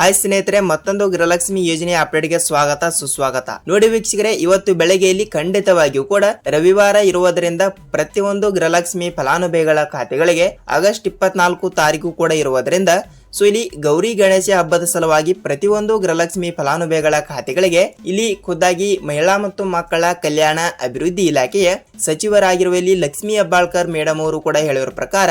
Hi ಸ್ನೇಹಿತರೆ, ಮತ್ತೊಂದು ಗೃಹಲಕ್ಷ್ಮಿ ಯೋಜನೆಯ ಅಪ್ಡೇಟ್ಗೆ ಸ್ವಾಗತ, ಸುಸ್ವಾಗತ. ನೋಡಿ ವೀಕ್ಷಕರೇ, ಇವತ್ತು ಬೆಳಗ್ಗೆಯಲ್ಲಿ ಖಂಡಿತವಾಗಿಯೂ ಕೂಡ ರವಿವಾರ ಇರುವುದರಿಂದ ಪ್ರತಿಯೊಂದು ಗೃಹಲಕ್ಷ್ಮಿ ಫಲಾನುಭವಿಗಳ ಖಾತೆಗಳಿಗೆ ಆಗಸ್ಟ್ ಇಪ್ಪತ್ನಾಲ್ಕು ತಾರೀಕು ಕೂಡ ಇರುವುದರಿಂದ, ಸೊ ಇಲ್ಲಿ ಗೌರಿ ಗಣೇಶ ಹಬ್ಬದ ಸಲುವಾಗಿ ಪ್ರತಿಯೊಂದು ಗೃಹಲಕ್ಷ್ಮಿ ಫಲಾನುಭವಿಗಳ ಖಾತೆಗಳಿಗೆ ಇಲ್ಲಿ ಖುದ್ದಾಗಿ ಮಹಿಳಾ ಮತ್ತು ಮಕ್ಕಳ ಕಲ್ಯಾಣ ಅಭಿವೃದ್ಧಿ ಇಲಾಖೆಯ ಸಚಿವರಾಗಿರುವ ಇಲ್ಲಿ ಲಕ್ಷ್ಮೀ ಹೆಬ್ಬಾಳ್ಕರ್ ಮೇಡಮ್ ಅವರು ಕೂಡ ಹೇಳಿರೋ ಪ್ರಕಾರ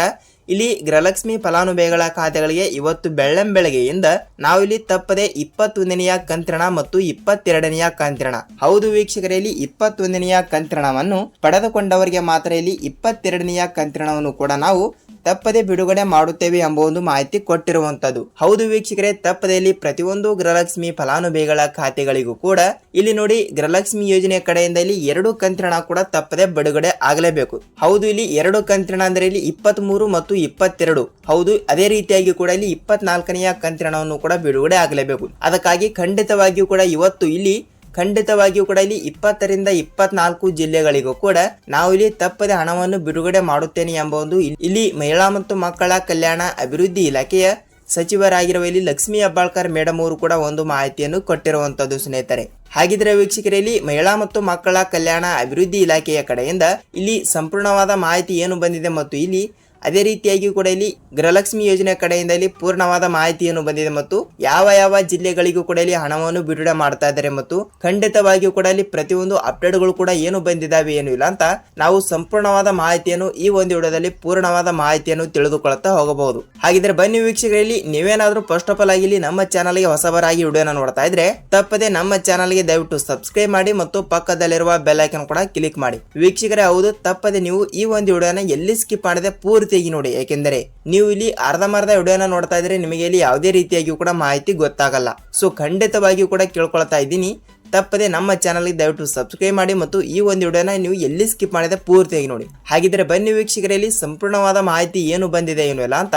ಇಲ್ಲಿ ಗೃಹಲಕ್ಷ್ಮಿ ಫಲಾನುಭವಿಗಳ ಖಾತೆಗಳಿಗೆ ಇವತ್ತು ಬೆಳ್ಳಂ ಬೆಳಗ್ಗೆಯಿಂದ ನಾವು ಇಲ್ಲಿ ತಪ್ಪದೆ ಇಪ್ಪತ್ತೊಂದನೆಯ ಕಂತ್ರಣ ಮತ್ತು ಇಪ್ಪತ್ತೆರಡನೆಯ ಕಂತ್ರಣ. ಹೌದು ವೀಕ್ಷಕರೇ, ಇಲ್ಲಿ ಇಪ್ಪತ್ತೊಂದನೆಯ ಕಂತ್ರಣವನ್ನು ಪಡೆದುಕೊಂಡವರಿಗೆ ಮಾತ್ರ ಇಲ್ಲಿ ಇಪ್ಪತ್ತೆರಡನೆಯ ಕಂತ್ರಣವನ್ನು ಕೂಡ ನಾವು ತಪ್ಪದೆ ಬಿಡುಗಡೆ ಮಾಡುತ್ತೇವೆ ಎಂಬ ಒಂದು ಮಾಹಿತಿ ಕೊಟ್ಟಿರುವಂತದ್ದು ಹೌದು ವೀಕ್ಷಕರೇ ತಪ್ಪದೆ ಇಲ್ಲಿ ಪ್ರತಿಯೊಂದು ಗೃಹಲಕ್ಷ್ಮಿ ಫಲಾನುಭವಿಗಳ ಖಾತೆಗಳಿಗೂ ಕೂಡ ಇಲ್ಲಿ ನೋಡಿ ಗೃಹಲಕ್ಷ್ಮಿ ಯೋಜನೆ ಕಡೆಯಿಂದ ಇಲ್ಲಿ ಎರಡು ಕಂತ್ರಣ ಕೂಡ ತಪ್ಪದೆ ಬಿಡುಗಡೆ ಆಗಲೇಬೇಕು. ಹೌದು, ಇಲ್ಲಿ ಎರಡು ಕಂತ್ರಣ ಅಂದ್ರೆ ಇಲ್ಲಿ ಇಪ್ಪತ್ತ್ ಮೂರು ಮತ್ತು ಇಪ್ಪತ್ತೆರಡು. ಹೌದು, ಅದೇ ರೀತಿಯಾಗಿ ಕೂಡ ಇಲ್ಲಿ ಇಪ್ಪತ್ನಾಲ್ಕನೆಯ ಕಂತ್ರಣವನ್ನು ಕೂಡ ಬಿಡುಗಡೆ ಆಗಲೇಬೇಕು. ಅದಕ್ಕಾಗಿ ಖಂಡಿತವಾಗಿಯೂ ಕೂಡ ಇವತ್ತು ಇಲ್ಲಿ ಖಂಡಿತವಾಗಿಯೂ ಕೂಡ ಇಲ್ಲಿ ಇಪ್ಪತ್ತರಿಂದ ಇಪ್ಪತ್ನಾಲ್ಕು ಜಿಲ್ಲೆಗಳಿಗೂ ಕೂಡ ನಾವು ಇಲ್ಲಿ ತಪ್ಪದೆ ಹಣವನ್ನು ಬಿಡುಗಡೆ ಮಾಡುತ್ತೇನೆ ಎಂಬ ಒಂದು ಇಲ್- ಇಲ್ಲಿ ಮಹಿಳಾ ಮತ್ತು ಮಕ್ಕಳ ಕಲ್ಯಾಣ ಅಭಿವೃದ್ಧಿ ಇಲಾಖೆಯ ಸಚಿವರಾಗಿರುವ ಇಲ್ಲಿ ಲಕ್ಷ್ಮೀ ಅಬ್ಬಾಳ್ಕರ್ ಮೇಡಮ್ ಅವರು ಕೂಡ ಒಂದು ಮಾಹಿತಿಯನ್ನು ಕೊಟ್ಟಿರುವಂತದ್ದು ಸ್ನೇಹಿತರೆ. ಹಾಗಿದ್ರೆ ವೀಕ್ಷಕರಲ್ಲಿ ಮಹಿಳಾ ಮತ್ತು ಮಕ್ಕಳ ಕಲ್ಯಾಣ ಅಭಿವೃದ್ಧಿ ಇಲಾಖೆಯ ಕಡೆಯಿಂದ ಇಲ್ಲಿ ಸಂಪೂರ್ಣವಾದ ಮಾಹಿತಿ ಏನು ಬಂದಿದೆ ಮತ್ತು ಇಲ್ಲಿ ಅದೇ ರೀತಿಯಾಗಿ ಕೂಡ ಇಲ್ಲಿ ಗೃಹಲಕ್ಷ್ಮಿ ಯೋಜನೆ ಕಡೆಯಿಂದ ಇಲ್ಲಿ ಪೂರ್ಣವಾದ ಮಾಹಿತಿಯನ್ನು ಬಂದಿದೆ ಮತ್ತು ಯಾವ ಯಾವ ಜಿಲ್ಲೆಗಳಿಗೂ ಕೂಡ ಇಲ್ಲಿ ಹಣವನ್ನು ಬಿಡುಗಡೆ ಮಾಡ್ತಾ ಇದ್ದಾರೆ ಮತ್ತು ಖಂಡಿತವಾಗಿಯೂ ಕೂಡ ಇಲ್ಲಿ ಪ್ರತಿಯೊಂದು ಅಪ್ಡೇಟ್ಗಳು ಕೂಡ ಏನು ಬಂದಿದ್ದಾವೆ ಏನು ಇಲ್ಲ ಅಂತ ನಾವು ಸಂಪೂರ್ಣವಾದ ಮಾಹಿತಿಯನ್ನು ಈ ಒಂದು ವಿಡಿಯೋದಲ್ಲಿ ಪೂರ್ಣವಾದ ಮಾಹಿತಿಯನ್ನು ತಿಳಿದುಕೊಳ್ಳುತ್ತಾ ಹೋಗಬಹುದು. ಹಾಗಿದ್ರೆ ಬನ್ನಿ ವೀಕ್ಷಕರಲ್ಲಿ ನೀವೇನಾದ್ರೂ ಫಸ್ಟ್ ಆಫ್ ಆಲ್ ಆಗಿ ಇಲ್ಲಿ ನಮ್ಮ ಚಾನಲ್ಗೆ ಹೊಸಬರಾಗಿ ವಿಡಿಯೋನ ನೋಡ್ತಾ ಇದ್ರೆ ತಪ್ಪದೆ ನಮ್ಮ ಚಾನಲ್ಗೆ ದಯವಿಟ್ಟು ಸಬ್ಸ್ಕ್ರೈಬ್ ಮಾಡಿ ಮತ್ತು ಪಕ್ಕದಲ್ಲಿರುವ ಬೆಲ್ ಐಕನ್ ಕೂಡ ಕ್ಲಿಕ್ ಮಾಡಿ. ವೀಕ್ಷಕರೇ ಹೌದು, ತಪ್ಪದೆ ನೀವು ಈ ಒಂದು ವಿಡಿಯೋನ ಎಲ್ಲಿ ಸ್ಕಿಪ್ ಮಾಡದೆ ಪೂರ್ತಿಯಾಗಿ ನೋಡಿ ಏಕೆಂದರೆ ನೀವು ಇಲ್ಲಿ ಅರ್ಧಮರ್ಧ ವಿಡಿಯೋನ ನೋಡ್ತಾ ಇದ್ರೆ ನಿಮಗೆ ಇಲ್ಲಿ ಯಾವುದೇ ರೀತಿಯಾಗಿಯೂ ಕೂಡ ಮಾಹಿತಿ ಗೊತ್ತಾಗಲ್ಲ. ಸೊ ಖಂಡಿತವಾಗಿಯೂ ಕೂಡ ಕೇಳ್ಕೊಳ್ತಾ ಇದ್ದೀನಿ. ತಪ್ಪದೆ ನಮ್ಮ ಚಾನಲ್ಗೆ ದಯವಿಟ್ಟು ಸಬ್ಸ್ಕ್ರೈಬ್ ಮಾಡಿ ಮತ್ತು ಈ ಒಂದು ವಿಡಿಯೋನ ನೀವು ಎಲ್ಲಿ ಸ್ಕಿಪ್ ಮಾಡಿದೆ ಪೂರ್ತಿಯಾಗಿ ನೋಡಿ. ಹಾಗಿದ್ರೆ ಬನ್ನಿ ವೀಕ್ಷಕರಲ್ಲಿ ಸಂಪೂರ್ಣವಾದ ಮಾಹಿತಿ ಏನು ಬಂದಿದೆ ಏನು ಇಲ್ಲ ಅಂತ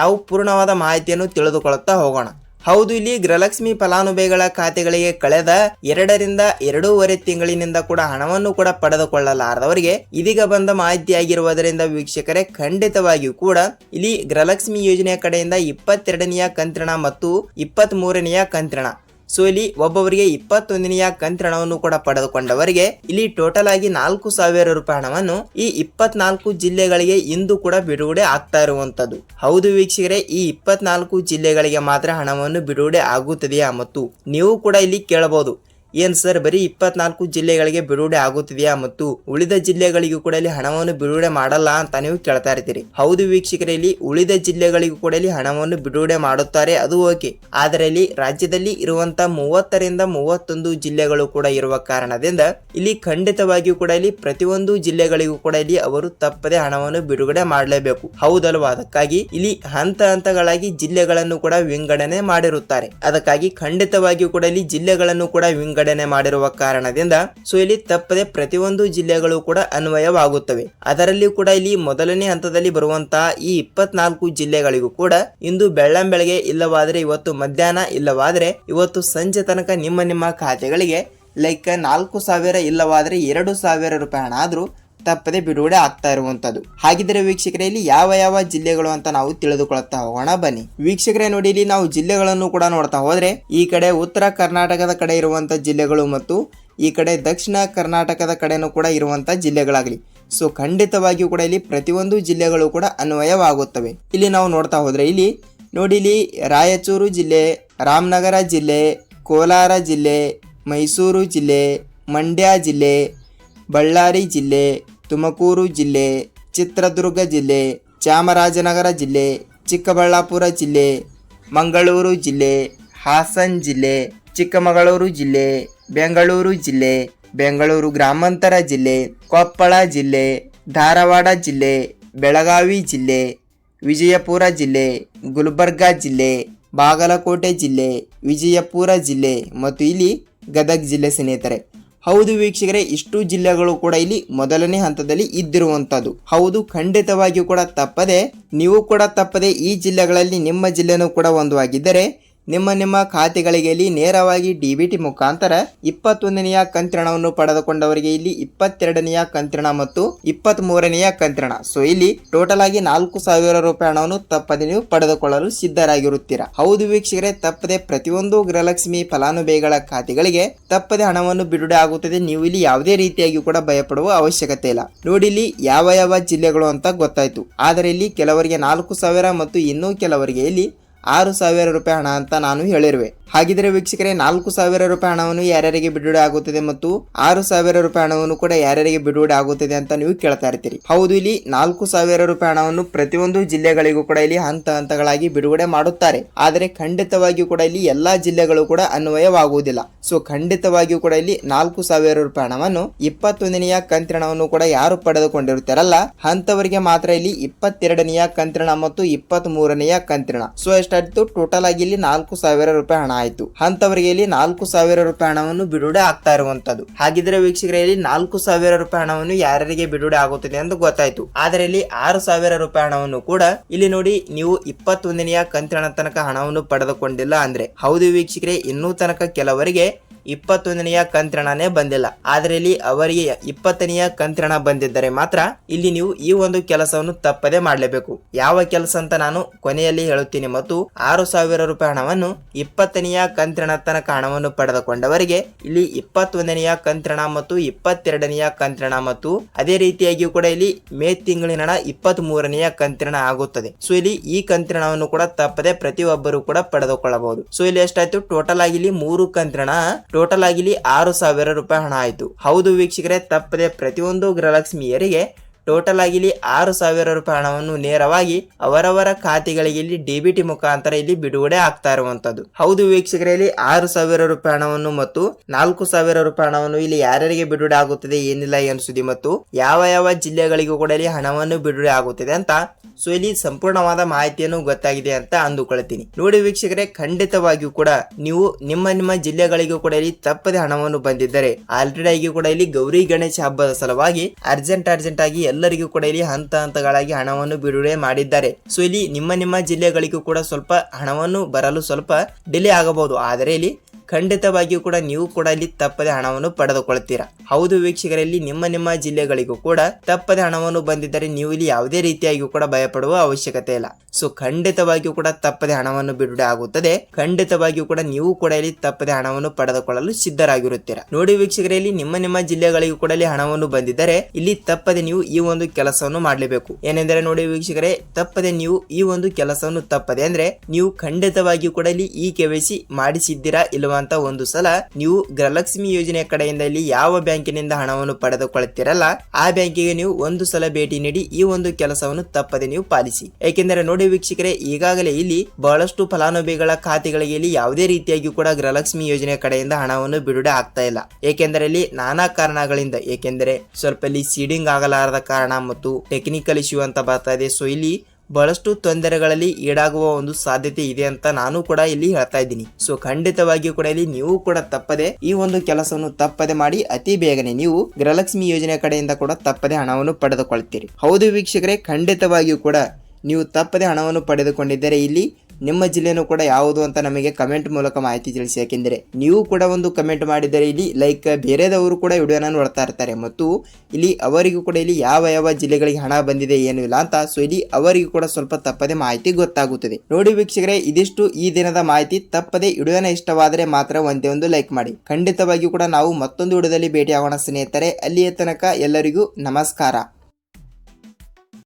ನಾವು ಪೂರ್ಣವಾದ ಮಾಹಿತಿಯನ್ನು ತಿಳಿದುಕೊಳ್ಳುತ್ತಾ ಹೋಗೋಣ. ಹೌದು, ಇಲ್ಲಿ ಗೃಹಲಕ್ಷ್ಮಿ ಫಲಾನುಭವಿಗಳ ಖಾತೆಗಳಿಗೆ ಕಳೆದ ಎರಡರಿಂದ ಎರಡೂವರೆ ತಿಂಗಳಿನಿಂದ ಕೂಡ ಹಣವನ್ನು ಕೂಡ ಪಡೆದುಕೊಳ್ಳಲಾರದವರಿಗೆ ಇದೀಗ ಬಂದ ಮಾಹಿತಿಯಾಗಿರುವುದರಿಂದ ವೀಕ್ಷಕರೇ, ಖಂಡಿತವಾಗಿಯೂ ಕೂಡ ಇಲ್ಲಿ ಗೃಹಲಕ್ಷ್ಮಿ ಯೋಜನೆಯ ಕಡೆಯಿಂದ ಇಪ್ಪತ್ತೆರಡನೆಯ ಕಂತ್ರಣ ಮತ್ತು ಇಪ್ಪತ್ತ್ ಮೂರನೆಯ ಕಂತ್ರಣ. ಸೊ ಇಲ್ಲಿ ಒಬ್ಬೊಬ್ಬರಿಗೆ ಇಪ್ಪತ್ತೊಂದನೆಯ ಕಂತ್ರಣವನ್ನು ಕೂಡ ಪಡೆದುಕೊಂಡವರಿಗೆ ಇಲ್ಲಿ ಟೋಟಲ್ ಆಗಿ ನಾಲ್ಕು ಸಾವಿರ ರೂಪಾಯಿ ಹಣವನ್ನು ಈ ಇಪ್ಪತ್ನಾಲ್ಕು ಜಿಲ್ಲೆಗಳಿಗೆ ಇಂದು ಕೂಡ ಬಿಡುಗಡೆ ಆಗ್ತಾ ಇರುವಂತದ್ದು ಹೌದು ವೀಕ್ಷಕರೇ, ಈ ಇಪ್ಪತ್ನಾಲ್ಕು ಜಿಲ್ಲೆಗಳಿಗೆ ಮಾತ್ರ ಹಣವನ್ನು ಬಿಡುಗಡೆ ಆಗುತ್ತದೆಯಾ ಮತ್ತು ನೀವು ಕೂಡ ಇಲ್ಲಿ ಕೇಳಬಹುದು. ಏನ್ ಸರ್, ಬರೀ ಇಪ್ಪತ್ನಾಲ್ಕು ಜಿಲ್ಲೆಗಳಿಗೆ ಬಿಡುಗಡೆ ಆಗುತ್ತಿದೆಯಾ ಮತ್ತು ಉಳಿದ ಜಿಲ್ಲೆಗಳಿಗೂ ಕೂಡ ಇಲ್ಲಿ ಹಣವನ್ನು ಬಿಡುಗಡೆ ಮಾಡಲ್ಲ ಅಂತ ನೀವು ಕೇಳ್ತಾ ಇರ್ತೀರಿ. ಹೌದು ವೀಕ್ಷಕರೇ, ಇಲ್ಲಿ ಉಳಿದ ಜಿಲ್ಲೆಗಳಿಗೂ ಕೂಡ ಇಲ್ಲಿ ಹಣವನ್ನು ಬಿಡುಗಡೆ ಮಾಡುತ್ತಾರೆ, ಅದು ಓಕೆ. ಆದರೆ ಇಲ್ಲಿ ರಾಜ್ಯದಲ್ಲಿ ಇರುವಂತ ಮೂವತ್ತರಿಂದ ಮೂವತ್ತೊಂದು ಜಿಲ್ಲೆಗಳು ಕೂಡ ಇರುವ ಕಾರಣದಿಂದ ಇಲ್ಲಿ ಖಂಡಿತವಾಗಿಯೂ ಕೂಡ ಇಲ್ಲಿ ಪ್ರತಿಯೊಂದು ಜಿಲ್ಲೆಗಳಿಗೂ ಕೂಡ ಇಲ್ಲಿ ಅವರು ತಪ್ಪದೆ ಹಣವನ್ನು ಬಿಡುಗಡೆ ಮಾಡಲೇಬೇಕು. ಹೌದಲ್ವಾ? ಅದಕ್ಕಾಗಿ ಇಲ್ಲಿ ಹಂತ ಹಂತಗಳಾಗಿ ಜಿಲ್ಲೆಗಳನ್ನು ಕೂಡ ವಿಂಗಡಣೆ ಮಾಡಿರುತ್ತಾರೆ. ಅದಕ್ಕಾಗಿ ಖಂಡಿತವಾಗಿಯೂ ಕೂಡ ಇಲ್ಲಿ ಜಿಲ್ಲೆಗಳನ್ನು ಕೂಡ ವಿಂಗಡಣೆ ಮಾಡಿರುವ ಕಾರಣದಿಂದ ಸೊ ಇಲ್ಲಿ ತಪ್ಪದೆ ಪ್ರತಿಯೊಂದು ಜಿಲ್ಲೆಗಳು ಕೂಡ ಅನ್ವಯವಾಗುತ್ತವೆ. ಅದರಲ್ಲಿ ಕೂಡ ಇಲ್ಲಿ ಮೊದಲನೇ ಹಂತದಲ್ಲಿ ಬರುವಂತಹ ಈ ಇಪ್ಪತ್ನಾಲ್ಕು ಜಿಲ್ಲೆಗಳಿಗೂ ಕೂಡ ಇಂದು ಬೆಳ್ಳಂ ಬೆಳಗ್ಗೆ ಇಲ್ಲವಾದರೆ ಇವತ್ತು ಮಧ್ಯಾಹ್ನ ಇಲ್ಲವಾದರೆ ಇವತ್ತು ಸಂಜೆ ತನಕ ನಿಮ್ಮ ನಿಮ್ಮ ಖಾತೆಗಳಿಗೆ ಲೈಕ್ ನಾಲ್ಕು ಸಾವಿರ ಇಲ್ಲವಾದರೆ ಎರಡು ಸಾವಿರ ರೂಪಾಯಿ ಹಣ ಆದ್ರೂ ತಪ್ಪದೆ ಬಿಡುಗಡೆ ಆಗ್ತಾ ಇರುವಂತದ್ದು. ಹಾಗಿದ್ರೆ ವೀಕ್ಷಕರೇ, ಇಲ್ಲಿ ಯಾವ ಯಾವ ಜಿಲ್ಲೆಗಳು ಅಂತ ನಾವು ತಿಳಿದುಕೊಳ್ತಾ ಹೋಗೋಣ. ಬನ್ನಿ. ವೀಕ್ಷಕರೇ, ನೋಡಿ, ಇಲ್ಲಿ ನಾವು ಜಿಲ್ಲೆಗಳನ್ನು ಕೂಡ ನೋಡ್ತಾ ಹೋದ್ರೆ, ಈ ಕಡೆ ಉತ್ತರ ಕರ್ನಾಟಕದ ಕಡೆ ಇರುವಂತ ಜಿಲ್ಲೆಗಳು ಮತ್ತು ಈ ಕಡೆ ದಕ್ಷಿಣ ಕರ್ನಾಟಕದ ಕಡೆನೂ ಕೂಡ ಇರುವಂತ ಜಿಲ್ಲೆಗಳಾಗಲಿ. ಸೊ, ಖಂಡಿತವಾಗಿಯೂ ಕೂಡ ಇಲ್ಲಿ ಪ್ರತಿಯೊಂದು ಜಿಲ್ಲೆಗಳು ಕೂಡ ಅನ್ವಯವಾಗುತ್ತವೆ. ಇಲ್ಲಿ ನಾವು ನೋಡ್ತಾ ಹೋದ್ರೆ, ಇಲ್ಲಿ ನೋಡಿ, ಇಲ್ಲಿ ರಾಯಚೂರು ಜಿಲ್ಲೆ, ರಾಮನಗರ ಜಿಲ್ಲೆ, ಕೋಲಾರ ಜಿಲ್ಲೆ, ಮೈಸೂರು ಜಿಲ್ಲೆ, ಮಂಡ್ಯ ಜಿಲ್ಲೆ, ಬಳ್ಳಾರಿ ಜಿಲ್ಲೆ ತುಮಕೂರು ಜಿಲ್ಲೆ, ಚಿತ್ರದುರ್ಗ ಜಿಲ್ಲೆ, ಚಾಮರಾಜನಗರ ಜಿಲ್ಲೆ, ಚಿಕ್ಕಬಳ್ಳಾಪುರ ಜಿಲ್ಲೆ, ಮಂಗಳೂರು ಜಿಲ್ಲೆ, ಹಾಸನ್ ಜಿಲ್ಲೆ, ಚಿಕ್ಕಮಗಳೂರು ಜಿಲ್ಲೆ, ಬೆಂಗಳೂರು ಜಿಲ್ಲೆ, ಬೆಂಗಳೂರು ಗ್ರಾಮಾಂತರ ಜಿಲ್ಲೆ, ಕೊಪ್ಪಳ ಜಿಲ್ಲೆ, ಧಾರವಾಡ ಜಿಲ್ಲೆ, ಬೆಳಗಾವಿ ಜಿಲ್ಲೆ, ವಿಜಯಪುರ ಜಿಲ್ಲೆ, ಗುಲ್ಬರ್ಗಾ ಜಿಲ್ಲೆ, ಬಾಗಲಕೋಟೆ ಜಿಲ್ಲೆ, ವಿಜಯಪುರ ಜಿಲ್ಲೆ ಮತ್ತು ಇಲ್ಲಿ ಗದಗ ಜಿಲ್ಲೆ ಸ್ನೇಹಿತರೆ. ಹೌದು ವೀಕ್ಷಕರೇ, ಇಷ್ಟು ಜಿಲ್ಲೆಗಳು ಕೂಡ ಇಲ್ಲಿ ಮೊದಲನೇ ಹಂತದಲ್ಲಿ ಇದ್ದಿರುವಂತದ್ದು. ಹೌದು, ಖಂಡಿತವಾಗಿಯೂ ಕೂಡ ತಪ್ಪದೆ, ನೀವು ಕೂಡ ತಪ್ಪದೆ ಈ ಜಿಲ್ಲೆಗಳಲ್ಲಿ ನಿಮ್ಮ ಜಿಲ್ಲೆನೂ ಕೂಡ ಒಂದು ನಿಮ್ಮ ನಿಮ್ಮ ಖಾತೆಗಳಿಗೆ ಇಲ್ಲಿ ನೇರವಾಗಿ ಡಿಬಿಟಿ ಮುಖಾಂತರ ಇಪ್ಪತ್ತೊಂದನೆಯ ಕಂತ್ರಣವನ್ನು ಪಡೆದುಕೊಂಡವರಿಗೆ ಇಲ್ಲಿ ಇಪ್ಪತ್ತೆರಡನೆಯ ಕಂತ್ರಣ ಮತ್ತು ಇಪ್ಪತ್ತ್ ಮೂರನೆಯ ಕಂತ್ರಣ. ಸೊ ಇಲ್ಲಿ ಟೋಟಲ್ ಆಗಿ ನಾಲ್ಕು ಸಾವಿರ ರೂಪಾಯಿ ಹಣವನ್ನು ತಪ್ಪದೆ ನೀವು ಪಡೆದುಕೊಳ್ಳಲು ಸಿದ್ಧರಾಗಿರುತ್ತೀರಾ. ಹೌದು ವೀಕ್ಷಕರೇ, ತಪ್ಪದೆ ಪ್ರತಿಯೊಂದು ಗೃಹಲಕ್ಷ್ಮಿ ಫಲಾನುಭವಿಗಳ ಖಾತೆಗಳಿಗೆ ತಪ್ಪದೆ ಹಣವನ್ನು ಬಿಡುಗಡೆ ಆಗುತ್ತದೆ. ನೀವು ಇಲ್ಲಿ ಯಾವುದೇ ರೀತಿಯಾಗಿ ಕೂಡ ಭಯಪಡುವ ಅವಶ್ಯಕತೆ ಇಲ್ಲ. ನೋಡಿ, ಇಲ್ಲಿ ಯಾವ ಯಾವ ಜಿಲ್ಲೆಗಳು ಅಂತ ಗೊತ್ತಾಯ್ತು. ಆದರೆ ಇಲ್ಲಿ ಕೆಲವರಿಗೆ ನಾಲ್ಕು ಸಾವಿರ ಮತ್ತು ಇನ್ನೂ ಕೆಲವರಿಗೆ ಇಲ್ಲಿ ಆರು ಸಾವಿರ ರೂಪಾಯಿ ಹಣ ಅಂತ ನಾನು ಹೇಳಿರುವೆ. ಹಾಗಿದ್ರೆ ವೀಕ್ಷಕರೇ, ನಾಲ್ಕು ಸಾವಿರ ರೂಪಾಯಿ ಹಣವನ್ನು ಯಾರ್ಯಾರಿಗೆ ಬಿಡುಗಡೆ ಆಗುತ್ತದೆ ಮತ್ತು ಆರು ಸಾವಿರ ರೂಪಾಯಿ ಹಣವನ್ನು ಕೂಡ ಯಾರ್ಯಾರಿಗೆ ಬಿಡುಗಡೆ ಆಗುತ್ತದೆ ಅಂತ ನೀವು ಕೇಳ್ತಾ ಇರ್ತೀರಿ. ಹೌದು, ಇಲ್ಲಿ ನಾಲ್ಕು ಸಾವಿರ ರೂಪಾಯಿ ಹಣವನ್ನು ಪ್ರತಿಯೊಂದು ಜಿಲ್ಲೆಗಳಿಗೂ ಕೂಡ ಇಲ್ಲಿ ಹಂತ ಹಂತಗಳಾಗಿ ಬಿಡುಗಡೆ ಮಾಡುತ್ತಾರೆ. ಆದರೆ ಖಂಡಿತವಾಗಿಯೂ ಕೂಡ ಇಲ್ಲಿ ಎಲ್ಲಾ ಜಿಲ್ಲೆಗಳು ಕೂಡ ಅನ್ವಯವಾಗುವುದಿಲ್ಲ. ಸೊ ಖಂಡಿತವಾಗಿಯೂ ಕೂಡ ಇಲ್ಲಿ ನಾಲ್ಕು ಸಾವಿರ ರೂಪಾಯಿ ಹಣವನ್ನು ಇಪ್ಪತ್ತೊಂದನೆಯ ಕಂತ್ರಣವನ್ನು ಕೂಡ ಯಾರು ಪಡೆದುಕೊಂಡಿರುತ್ತಾರಲ್ಲ ಅಂತವರಿಗೆ ಮಾತ್ರ ಇಲ್ಲಿ ಇಪ್ಪತ್ತೆರಡನೆಯ ಕಂತಿರಣ ಮತ್ತು ಇಪ್ಪತ್ತ್ ಮೂರನೆಯ ಕಂತಿರಣ. ಸೊ ಎಷ್ಟಾಯ್ತು ಟೋಟಲ್ ಆಗಿ ಇಲ್ಲಿ ನಾಲ್ಕು ಸಾವಿರ ರೂಪಾಯಿ ಹಣ ಆಯ್ತು. ಅಂತವರಿಗೆ ಇಲ್ಲಿ ನಾಲ್ಕು ಸಾವಿರ ರೂಪಾಯಿ ಹಣವನ್ನು ಬಿಡುಗಡೆ ಆಗ್ತಾ ಇರುವಂತದ್ದು ಹಾಗಿದ್ರೆ ವೀಕ್ಷಕರಲ್ಲಿ ನಾಲ್ಕು ಸಾವಿರ ರೂಪಾಯಿ ಹಣವನ್ನು ಯಾರಿಗೆ ಬಿಡುಗಡೆ ಆಗುತ್ತದೆ ಎಂದು ಗೊತ್ತಾಯ್ತು. ಆದರೆ ಇಲ್ಲಿ ಆರು ಸಾವಿರ ರೂಪಾಯಿ ಹಣವನ್ನು ಕೂಡ ಇಲ್ಲಿ ನೋಡಿ ನೀವು ಇಪ್ಪತ್ತೊಂದನೆಯ ಕಂತಿನ ತನಕ ಹಣವನ್ನು ಪಡೆದುಕೊಂಡಿಲ್ಲ ಅಂದ್ರೆ. ಹೌದು ವೀಕ್ಷಕರೇ, ಇನ್ನೂ ತನಕ ಕೆಲವರಿಗೆ ಇಪ್ಪತ್ತೊಂದನೆಯ ಕಂತ್ರಣನೇ ಬಂದಿಲ್ಲ. ಆದರೆ ಇಲ್ಲಿ ಅವರಿಗೆ ಇಪ್ಪತ್ತನೆಯ ಕಂತ್ರಣ ಬಂದಿದ್ದರೆ ಮಾತ್ರ ಇಲ್ಲಿ ನೀವು ಈ ಒಂದು ಕೆಲಸವನ್ನು ತಪ್ಪದೆ ಮಾಡಲೇಬೇಕು. ಯಾವ ಕೆಲಸ ಅಂತ ನಾನು ಕೊನೆಯಲ್ಲಿ ಹೇಳುತ್ತೀನಿ ಮತ್ತು ಆರು ಸಾವಿರ ರೂಪಾಯಿ ಹಣವನ್ನು ಇಪ್ಪತ್ತನೆಯ ಕಂತ್ರಣ ತನಕ ಹಣವನ್ನು ಪಡೆದುಕೊಂಡವರಿಗೆ ಇಲ್ಲಿ ಇಪ್ಪತ್ತೊಂದನೆಯ ಕಂತ್ರಣ ಮತ್ತು ಇಪ್ಪತ್ತೆರಡನೆಯ ಕಂತ್ರಣ ಮತ್ತು ಅದೇ ರೀತಿಯಾಗಿಯೂ ಕೂಡ ಇಲ್ಲಿ ಮೇ ತಿಂಗಳಿನ ಹಣ ಇಪ್ಪತ್ತ್ ಮೂರನೆಯ ಕಂತ್ರಣ ಆಗುತ್ತದೆ. ಸೊ ಇಲ್ಲಿ ಈ ಕಂತ್ರಣವನ್ನು ಕೂಡ ತಪ್ಪದೆ ಪ್ರತಿಯೊಬ್ಬರು ಕೂಡ ಪಡೆದುಕೊಳ್ಳಬಹುದು. ಸೊ ಇಲ್ಲಿ ಎಷ್ಟಾಯ್ತು? ಟೋಟಲ್ ಆಗಿ ಇಲ್ಲಿ ಮೂರು ಕಂತಿರಣ ಟೋಟಲ್ ಆಗಿಲಿ ಆರು ಸಾವಿರ ರೂಪಾಯಿ ಹಣ ಆಯಿತು. ಹೌದು ವೀಕ್ಷಕರೇ ತಪ್ಪದೆ ಪ್ರತಿಯೊಂದು ಗೃಹಲಕ್ಷ್ಮಿಯರಿಗೆ ಟೋಟಲ್ ಆಗಿ ಇಲ್ಲಿ ಆರು ಸಾವಿರ ರೂಪಾಯಿ ಹಣವನ್ನು ನೇರವಾಗಿ ಅವರವರ ಖಾತೆಗಳಿಗೆ ಇಲ್ಲಿ ಡಿಬಿಟಿ ಮುಖಾಂತರ ಇಲ್ಲಿ ಬಿಡುಗಡೆ ಆಗ್ತಾ ಇರುವಂತದ್ದು. ಹೌದು ವೀಕ್ಷಕರೇ, ಇಲ್ಲಿ ಆರು ಸಾವಿರ ರೂಪಾಯಿ ಹಣವನ್ನು ಮತ್ತು ನಾಲ್ಕು ಸಾವಿರ ರೂಪಾಯಿ ಹಣವನ್ನು ಇಲ್ಲಿ ಯಾರ್ಯಾರಿಗೆ ಬಿಡುಗಡೆ ಆಗುತ್ತದೆ ಏನಿಲ್ಲ ಏನು ಮತ್ತು ಯಾವ ಯಾವ ಜಿಲ್ಲೆಗಳಿಗೂ ಕೂಡ ಇಲ್ಲಿ ಹಣವನ್ನು ಬಿಡುಗಡೆ ಆಗುತ್ತದೆ ಅಂತ ಸೊ ಇಲ್ಲಿ ಸಂಪೂರ್ಣವಾದ ಮಾಹಿತಿಯನ್ನು ಗೊತ್ತಾಗಿದೆ ಅಂತ ಅಂದುಕೊಳ್ತೀನಿ. ನೋಡಿ ವೀಕ್ಷಕರೇ, ಖಂಡಿತವಾಗಿಯೂ ಕೂಡ ನೀವು ನಿಮ್ಮ ನಿಮ್ಮ ಜಿಲ್ಲೆಗಳಿಗೂ ಕೂಡ ಇಲ್ಲಿ ತಪ್ಪದೆ ಹಣವನ್ನು ಬಂದಿದ್ದರೆ, ಆಲ್ರೆಡಿ ಆಗಿ ಕೂಡ ಇಲ್ಲಿ ಗೌರಿ ಗಣೇಶ ಹಬ್ಬದ ಸಲುವಾಗಿ ಅರ್ಜೆಂಟ್ ಅರ್ಜೆಂಟ್ ಆಗಿ ಎಲ್ಲರಿಗೂ ಕೂಡ ಇಲ್ಲಿ ಹಂತ ಹಂತಗಳಾಗಿ ಹಣವನ್ನು ಬಿಡುಗಡೆ ಮಾಡಿದ್ದಾರೆ. ಸೊ ಇಲ್ಲಿ ನಿಮ್ಮ ನಿಮ್ಮ ಜಿಲ್ಲೆಗಳಿಗೂ ಕೂಡ ಸ್ವಲ್ಪ ಹಣವನ್ನು ಬರಲು ಸ್ವಲ್ಪ ಡಿಲೇ ಆಗಬಹುದು. ಆದರೆ ಇಲ್ಲಿ ಖಂಡಿತವಾಗಿಯೂ ಕೂಡ ನೀವು ಕೂಡ ಇಲ್ಲಿ ತಪ್ಪದೆ ಹಣವನ್ನು ಪಡೆದುಕೊಳ್ತೀರಾ. ಹೌದು ವೀಕ್ಷಕರಲ್ಲಿ, ನಿಮ್ಮ ನಿಮ್ಮ ಜಿಲ್ಲೆಗಳಿಗೂ ಕೂಡ ತಪ್ಪದೆ ಹಣವನ್ನು ಬಂದಿದ್ದರೆ ನೀವು ಇಲ್ಲಿ ಯಾವುದೇ ರೀತಿಯಾಗಿಯೂ ಕೂಡ ಭಯಪಡುವ ಅವಶ್ಯಕತೆ ಇಲ್ಲ. ಸೊ ಖಂಡಿತವಾಗಿಯೂ ಕೂಡ ತಪ್ಪದೆ ಹಣವನ್ನು ಬಿಡುಗಡೆ ಆಗುತ್ತದೆ. ಖಂಡಿತವಾಗಿಯೂ ಕೂಡ ನೀವು ಕೂಡ ಇಲ್ಲಿ ತಪ್ಪದೆ ಹಣವನ್ನು ಪಡೆದುಕೊಳ್ಳಲು ಸಿದ್ಧರಾಗಿರುತ್ತೀರಾ. ನೋಡಿ ವೀಕ್ಷಕರಲ್ಲಿ, ನಿಮ್ಮ ನಿಮ್ಮ ಜಿಲ್ಲೆಗಳಿಗೂ ಕೂಡ ಇಲ್ಲಿ ಹಣವನ್ನು ಬಂದಿದ್ದರೆ ಇಲ್ಲಿ ತಪ್ಪದೆ ನೀವು ಈ ಒಂದು ಕೆಲಸವನ್ನು ಮಾಡಲೇಬೇಕು. ಏನೆಂದರೆ ನೋಡಿ ವೀಕ್ಷಕರೇ, ತಪ್ಪದೆ ನೀವು ಈ ಒಂದು ಕೆಲಸವನ್ನು ತಪ್ಪದೆ ಅಂದ್ರೆ ನೀವು ಖಂಡಿತವಾಗಿಯೂ ಕೂಡ ಇಲ್ಲಿ ಈ ಕೆವೈಸಿ ಮಾಡಿಸಿದ್ದೀರಾ ಇಲ್ವಾ ಅಂತ ಒಂದು ಸಲ ನೀವು ಗೃಹಲಕ್ಷ್ಮಿ ಯೋಜನೆ ಕಡೆಯಿಂದ ಇಲ್ಲಿ ಯಾವ ಬ್ಯಾಂಕಿನಿಂದ ಹಣವನ್ನು ಪಡೆದುಕೊಳ್ಳುತ್ತಿರಲ್ಲ, ಆ ಬ್ಯಾಂಕಿಗೆ ನೀವು ಒಂದು ಸಲ ಭೇಟಿ ನೀಡಿ ಈ ಒಂದು ಕೆಲಸವನ್ನು ತಪ್ಪದೆ ನೀವು ಪಾಲಿಸಿ. ಏಕೆಂದರೆ ನೋಡಿ ವೀಕ್ಷಕರೇ, ಈಗಾಗಲೇ ಇಲ್ಲಿ ಬಹಳಷ್ಟು ಫಲಾನುಭವಿಗಳ ಖಾತೆಗಳಿಗೆ ಇಲ್ಲಿ ಯಾವುದೇ ರೀತಿಯಾಗಿ ಕೂಡ ಗೃಹಲಕ್ಷ್ಮಿ ಯೋಜನೆ ಕಡೆಯಿಂದ ಹಣವನ್ನು ಬಿಡುಗಡೆ ಆಗ್ತಾ ಇಲ್ಲ. ಏಕೆಂದರೆ ಇಲ್ಲಿ ನಾನಾ ಕಾರಣಗಳಿಂದ, ಏಕೆಂದರೆ ಸ್ವಲ್ಪ ಇಲ್ಲಿ ಸೀಡಿಂಗ್ ಆಗಲಾರದ ಕಾರಣ ಮತ್ತು ಟೆಕ್ನಿಕಲ್ ಇಶ್ಯೂ ಅಂತ ಬರ್ತಾ ಇದೆ. ಸೊ ಇಲ್ಲಿ ಬಹಳಷ್ಟು ತೊಂದರೆಗಳಲ್ಲಿ ಈಡಾಗುವ ಒಂದು ಸಾಧ್ಯತೆ ಇದೆ ಅಂತ ನಾನು ಕೂಡ ಇಲ್ಲಿ ಹೇಳ್ತಾ ಇದ್ದೀನಿ. ಸೊ ಖಂಡಿತವಾಗಿಯೂ ಕೂಡ ಇಲ್ಲಿ ನೀವು ಕೂಡ ತಪ್ಪದೆ ಈ ಒಂದು ಕೆಲಸವನ್ನು ತಪ್ಪದೆ ಮಾಡಿ ಅತಿ ಬೇಗನೆ ನೀವು ಗೃಹಲಕ್ಷ್ಮಿ ಯೋಜನೆ ಕಡೆಯಿಂದ ಕೂಡ ತಪ್ಪದೆ ಹಣವನ್ನು ಪಡೆದುಕೊಳ್ತೀರಿ. ಹೌದು ವೀಕ್ಷಕರೇ, ಖಂಡಿತವಾಗಿಯೂ ಕೂಡ ನೀವು ತಪ್ಪದೆ ಹಣವನ್ನು ಪಡೆದುಕೊಂಡಿದ್ದರೆ ಇಲ್ಲಿ ನಿಮ್ಮ ಜಿಲ್ಲೆನೂ ಕೂಡ ಯಾವುದು ಅಂತ ನಮಗೆ ಕಮೆಂಟ್ ಮೂಲಕ ಮಾಹಿತಿ ತಿಳಿಸಿ. ಯಾಕೆಂದರೆ ನೀವು ಕೂಡ ಒಂದು ಕಮೆಂಟ್ ಮಾಡಿದರೆ ಇಲ್ಲಿ ಲೈಕ್ ಬೇರೆದವರು ಕೂಡ ವಿಡಿಯೋನ ನೋಡ್ತಾ ಇರ್ತಾರೆ. ಮತ್ತು ಇಲ್ಲಿ ಅವರಿಗೂ ಕೂಡ ಇಲ್ಲಿ ಯಾವ ಯಾವ ಜಿಲ್ಲೆಗಳಿಗೆ ಹಣ ಬಂದಿದೆ ಏನು ಇಲ್ಲ ಅಂತ ಸೊ ಇಲ್ಲಿ ಅವರಿಗೂ ಕೂಡ ಸ್ವಲ್ಪ ತಪ್ಪದೆ ಮಾಹಿತಿ ಗೊತ್ತಾಗುತ್ತದೆ. ನೋಡಿ ವೀಕ್ಷಕರೇ, ಇದಿಷ್ಟು ಈ ದಿನದ ಮಾಹಿತಿ. ತಪ್ಪದೆ ವಿಡಿಯೋನ ಇಷ್ಟವಾದರೆ ಮಾತ್ರ ಒಂದೇ ಒಂದು ಲೈಕ್ ಮಾಡಿ. ಖಂಡಿತವಾಗಿಯೂ ಕೂಡ ನಾವು ಮತ್ತೊಂದು ವಿಡಿಯೋದಲ್ಲಿ ಭೇಟಿ ಆಗೋಣ ಸ್ನೇಹಿತರೆ. ಅಲ್ಲಿಯ ತನಕ ಎಲ್ಲರಿಗೂ ನಮಸ್ಕಾರ.